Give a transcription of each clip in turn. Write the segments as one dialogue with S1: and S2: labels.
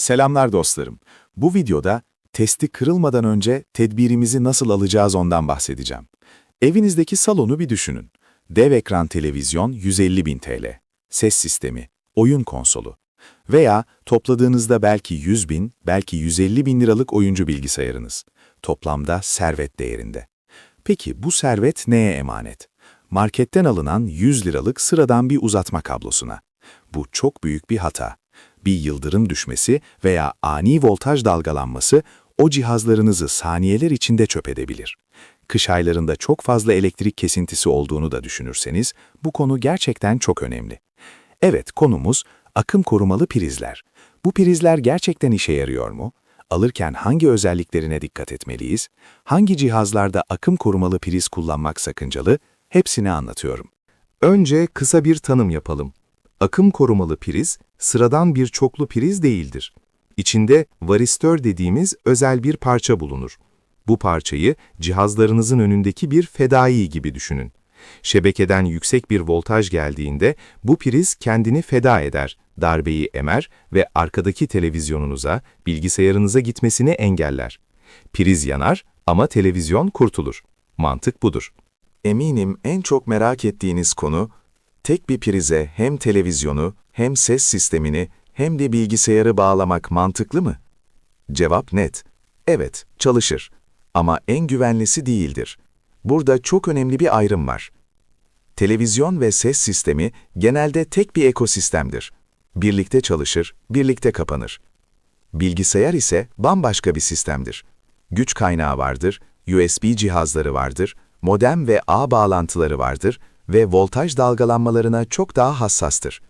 S1: Selamlar dostlarım. Bu videoda testi kırılmadan önce tedbirimizi nasıl alacağız ondan bahsedeceğim. Evinizdeki salonu bir düşünün. Dev ekran televizyon 150.000 TL. Ses sistemi, oyun konsolu. Veya topladığınızda belki 100 bin, belki 150 bin liralık oyuncu bilgisayarınız. Toplamda servet değerinde. Peki bu servet neye emanet? Marketten alınan 100 liralık sıradan bir uzatma kablosuna. Bu çok büyük bir hata. Bir yıldırım düşmesi veya ani voltaj dalgalanması o cihazlarınızı saniyeler içinde çöp edebilir. Kış aylarında çok fazla elektrik kesintisi olduğunu da düşünürseniz bu konu gerçekten çok önemli. Evet, konumuz akım korumalı prizler. Bu prizler gerçekten işe yarıyor mu? Alırken hangi özelliklerine dikkat etmeliyiz? Hangi cihazlarda akım korumalı priz kullanmak sakıncalı? Hepsini anlatıyorum.
S2: Önce kısa bir tanım yapalım. Akım korumalı priz, sıradan bir çoklu priz değildir. İçinde varistör dediğimiz özel bir parça bulunur. Bu parçayı cihazlarınızın önündeki bir fedai gibi düşünün. Şebekeden yüksek bir voltaj geldiğinde bu priz kendini feda eder, darbeyi emer ve arkadaki televizyonunuza, bilgisayarınıza gitmesini engeller. Priz yanar ama televizyon kurtulur. Mantık budur.
S1: Eminim en çok merak ettiğiniz konu, tek bir prize hem televizyonu, hem ses sistemini, hem de bilgisayarı bağlamak mantıklı mı? Cevap net. Evet, çalışır. Ama en güvenlisi değildir. Burada çok önemli bir ayrım var. Televizyon ve ses sistemi genelde tek bir ekosistemdir. Birlikte çalışır, birlikte kapanır. Bilgisayar ise bambaşka bir sistemdir. Güç kaynağı vardır, USB cihazları vardır, modem ve ağ bağlantıları vardır ve voltaj dalgalanmalarına çok daha hassastır.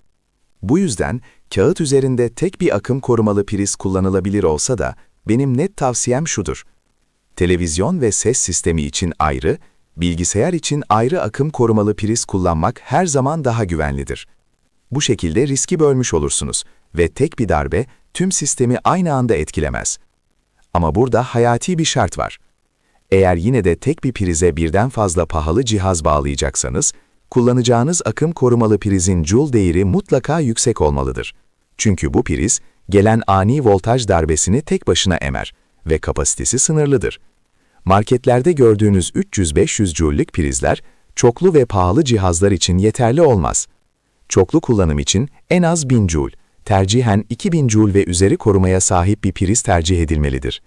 S1: Bu yüzden kağıt üzerinde tek bir akım korumalı priz kullanılabilir olsa da benim net tavsiyem şudur. Televizyon ve ses sistemi için ayrı, bilgisayar için ayrı akım korumalı priz kullanmak her zaman daha güvenlidir. Bu şekilde riski bölmüş olursunuz ve tek bir darbe tüm sistemi aynı anda etkilemez. Ama burada hayati bir şart var. Eğer yine de tek bir prize birden fazla pahalı cihaz bağlayacaksanız, kullanacağınız akım korumalı prizin joule değeri mutlaka yüksek olmalıdır. Çünkü bu priz, gelen ani voltaj darbesini tek başına emer ve kapasitesi sınırlıdır. Marketlerde gördüğünüz 300-500 joule'lük prizler, çoklu ve pahalı cihazlar için yeterli olmaz. Çoklu kullanım için en az 1000 joule, tercihen 2000 joule ve üzeri korumaya sahip bir priz tercih edilmelidir.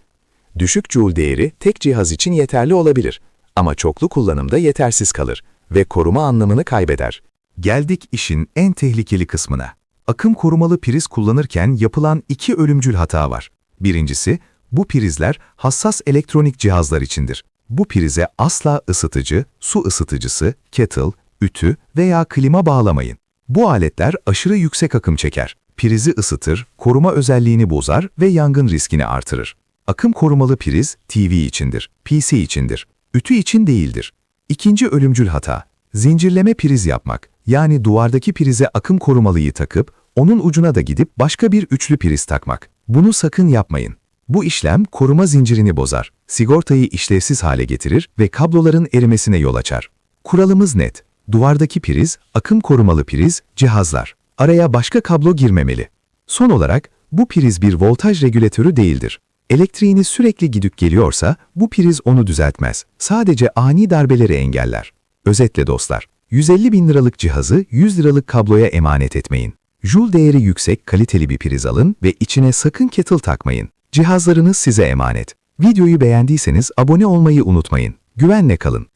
S1: Düşük joule değeri tek cihaz için yeterli olabilir ama çoklu kullanımda yetersiz kalır ve koruma anlamını kaybeder.
S2: Geldik işin en tehlikeli kısmına. Akım korumalı priz kullanırken yapılan iki ölümcül hata var. Birincisi, bu prizler hassas elektronik cihazlar içindir. Bu prize asla ısıtıcı, su ısıtıcısı, kettle, ütü veya klima bağlamayın. Bu aletler aşırı yüksek akım çeker. Prizi ısıtır, koruma özelliğini bozar ve yangın riskini artırır. Akım korumalı priz TV içindir, PC içindir. Ütü için değildir. İkinci ölümcül hata, zincirleme priz yapmak. Yani duvardaki prize akım korumalıyı takıp, onun ucuna da gidip başka bir üçlü priz takmak. Bunu sakın yapmayın. Bu işlem koruma zincirini bozar, sigortayı işlevsiz hale getirir ve kabloların erimesine yol açar. Kuralımız net. Duvardaki priz, akım korumalı priz, cihazlar. Araya başka kablo girmemeli. Son olarak, bu priz bir voltaj regülatörü değildir. Elektriğini sürekli gidip geliyorsa, bu priz onu düzeltmez. Sadece ani darbeleri engeller. Özetle dostlar, 150 bin liralık cihazı 100 liralık kabloya emanet etmeyin. Joule değeri yüksek, kaliteli bir priz alın ve içine sakın kettle takmayın. Cihazlarınız size emanet. Videoyu beğendiyseniz abone olmayı unutmayın. Güvenle kalın.